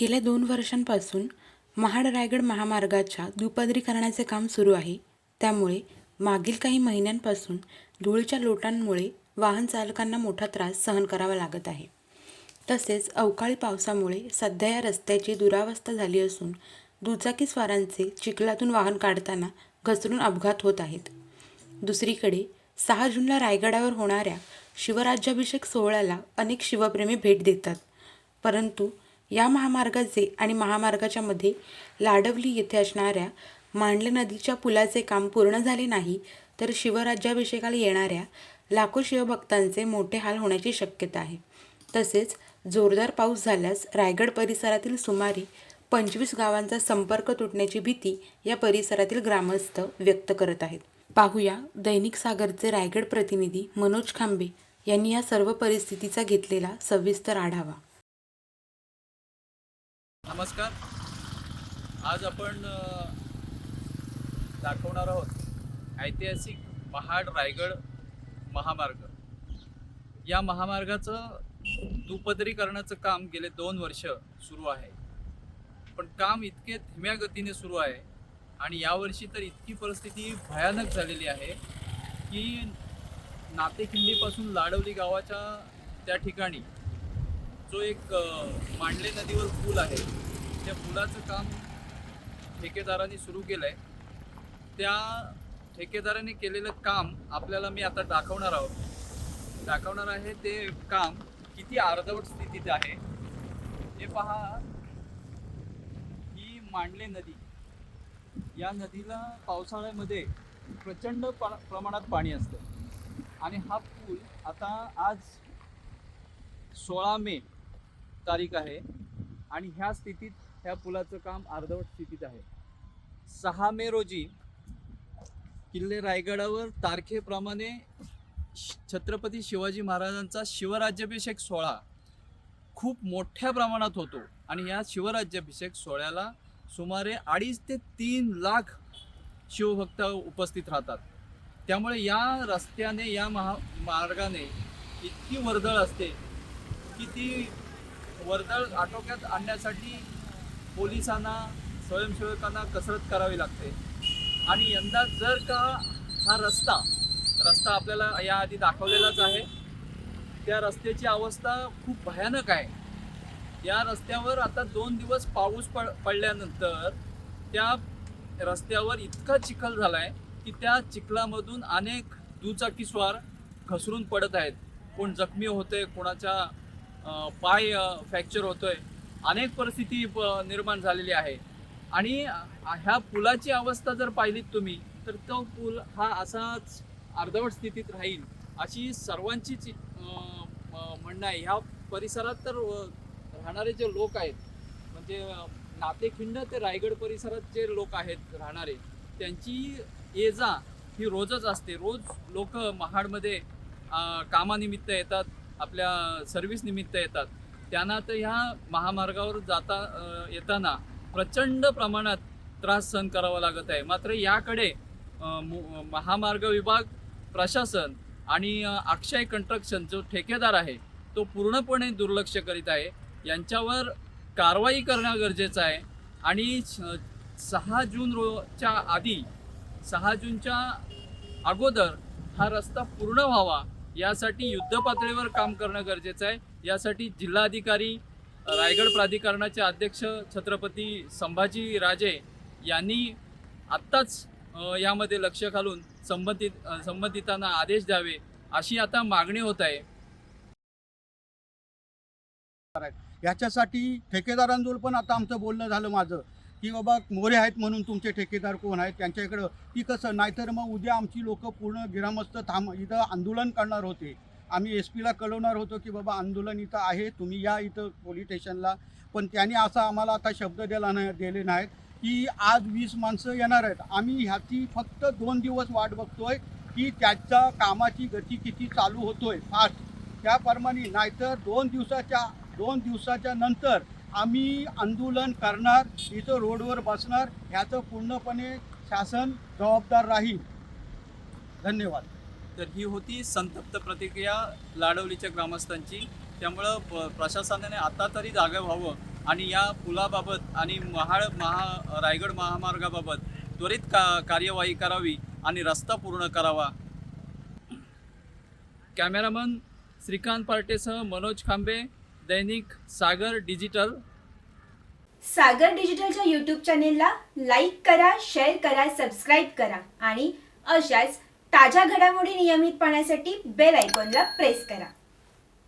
गेल्या दोन वर्षांपासून महाड रायगड महामार्गाच्या दुपदरीकरणाचे काम सुरू आहे. त्यामुळे मागील काही महिन्यांपासून धूळच्या लोटांमुळे वाहन चालकांना मोठा त्रास सहन करावा लागत आहे. तसेच अवकाळी पावसामुळे सध्या या रस्त्याची दुरावस्था झाली असून दुचाकीस्वारांचे चिखलातून वाहन काढताना घसरून अपघात होत आहेत. दुसरीकडे सहा जूनला रायगडावर होणाऱ्या शिवराज्याभिषेक सोहळ्याला अनेक शिवप्रेमी भेट देतात. परंतु या महामार्गाचे आणि महामार्गाच्या मध्ये लाडवली येथे असणाऱ्या मांडले नदीच्या पुलाचे काम पूर्ण झाले नाही तर शिवराज्याभिषेकाला येणाऱ्या लाखो शिवभक्तांचे मोठे हाल होण्याची शक्यता आहे. तसेच जोरदार पाऊस झाल्यास रायगड परिसरातील सुमारे पंचवीस गावांचा संपर्क तुटण्याची भीती या परिसरातील ग्रामस्थ व्यक्त करत आहेत. पाहूया दैनिक सागरचे रायगड प्रतिनिधी मनोज खांबे यांनी या सर्व परिस्थितीचा घेतलेला सविस्तर आढावा. नमस्कार. आज आपण दाखवणार आहोत ऐतिहासिक महाड रायगड महामार्ग. या महामार्गाचं दुपदरीकरणाचं काम गेले दोन वर्ष सुरू आहे. पण काम इतके धीम्या गतीने सुरू आहे आणि यावर्षी तर इतकी परिस्थिती भयानक झालेली आहे की नातेखिंडीपासून लाडवली गावाच्या त्या ठिकाणी जो एक मांडले नदीवर पूल आहे त्या पुलाचं काम ठेकेदारांनी सुरू केलं आहे त्या ठेकेदाराने केलेलं काम आपल्याला मी आता दाखवणार आहोत. दाखवणार आहे ते काम किती अर्धवट स्थितीत आहे. हे पहा. ही मांडले नदी. या नदीला पावसाळ्यामध्ये प्रचंड पा- प्रमाणात पाणी असतं. आणि हा पूल आता आज सोळा मे तारीख आहे. आणि ह्या स्थितीत ह्या पुलाचं काम अर्धवट स्थितीत आहे. सहा मे रोजी किल्ले रायगडावर तारखेप्रमाणे श- छत्रपती शिवाजी महाराजांचा शिवराज्याभिषेक सोहळा खूप मोठ्या प्रमाणात होतो. आणि या शिवराज्याभिषेक सोहळ्याला सुमारे अडीच ते तीन लाख शिवभक्त उपस्थित राहतात. त्यामुळे या रस्त्याने या महा मार्गाने इतकी वर्दळ असते की ती वर्दळ आटोक्यात आणण्यासाठी पोलिसांना स्वयंसेवकांना कसरत करावी लागते. आणि यंदा जर का हा रस्ता रस्ता आपल्याला याआधी दाखवलेलाच आहे त्या रस्त्याची अवस्था खूप भयानक आहे. या रस्त्यावर आता दोन दिवस पाऊस पड पडल्यानंतर त्या रस्त्यावर इतका चिखल झाला आहे की त्या चिखलामधून अनेक दुचाकीस्वार घसरून पडत आहेत. कोण जखमी होते कोणाच्या पाय फ्रॅक्चर होतोय. अनेक परिस्थिती प- निर्माण झालेली आहे. आणि ह्या पुलाची अवस्था जर पाहिलीत तुम्ही तर तो पूल हा असाच अर्धवट स्थितीत राहील अशी सर्वांचीच म्हणणं आहे. ह्या परिसरात तर राहणारे जे लोक आहेत म्हणजे नातेखिंड ते रायगड परिसरात जे लोक आहेत राहणारे त्यांची ये जा ही रोजच असते. रोज लोक महाडमध्ये कामानिमित्त येतात आपल्या सर्व्हिसनिमित्त येतात. त्यांना तर ह्या महामार्गावर जाता येताना प्रचंड प्रमाणात त्रास सहन करावा लागत आहे. मात्र याकडे मु- महामार्ग विभाग प्रशासन आणि अक्षय कंस्ट्रक्शन जो ठेकेदार आहे तो पूर्णपणे दुर्लक्ष करीत आहे. यांच्यावर कारवाई करणं गरजेचं आहे. आणि सहा जून रोच्या आधी सहा जूनच्या अगोदर हा रस्ता पूर्ण व्हावा यासाठी युद्धपातळीवर काम करणं गरजेचं आहे. यासाठी जिल्हाधिकारी रायगड प्राधिकरणाचे अध्यक्ष छत्रपती संभाजी राजे यांनी आत्ताच यामध्ये लक्ष घालून संबंधित संबंधितांना आदेश द्यावे अशी आता मागणी होत आहे. याच्यासाठी ठेकेदारांजवळ पण आता आमचं बोलणं झालं माझं की बाबा मोरे आहेत म्हणून तुमचे ठेकेदार कोण आहेत त्यांच्याकडं की कसं नाहीतर मग उद्या आमची लोक पूर्ण गिरामस्त थांब इथं आंदोलन करणार होते. आम्ही एस पीला कळवणार होतो की बाबा आंदोलन इथं आहे तुम्ही या इथं पोलीस स्टेशनला. पण त्यांनी असा आम्हाला आता शब्द दिला नाही दिले नाहीत की आज वीस माणसं येणार आहेत. आम्ही ह्याची फक्त दोन दिवस वाट बघतोय की त्याच्या कामाची गती किती चालू होतोय फास्ट त्याप्रमाणे नाहीतर दोन दिवसाच्या दोन दिवसाच्या नंतर आम्ही आंदोलन करणार इथं रोडवर बसणार ह्याचं पूर्णपणे शासन जबाबदार राहील. धन्यवाद. तर ही होती संतप्त प्रतिक्रिया लाडवलीच्या ग्रामस्थांची. त्यामुळं प- प्रशासनाने आता तरी जागं व्हावं आणि या पुलाबाबत आणि महाड महा रायगड महामार्गाबाबत त्वरित का कार्यवाही करावी आणि रस्ता पूर्ण करावा. कॅमेरामन श्रीकांत पार्टेसह मनोज खांबे दैनिक सागर डिजिटल. सागर डिजिटलच्या यूट्यूब चॅनेलला लाईक करा शेअर करा सबस्क्राईब करा आणि अशाच ताज्या घडामोडी नियमित पाहण्यासाठी बेल आयकॉनला प्रेस करा.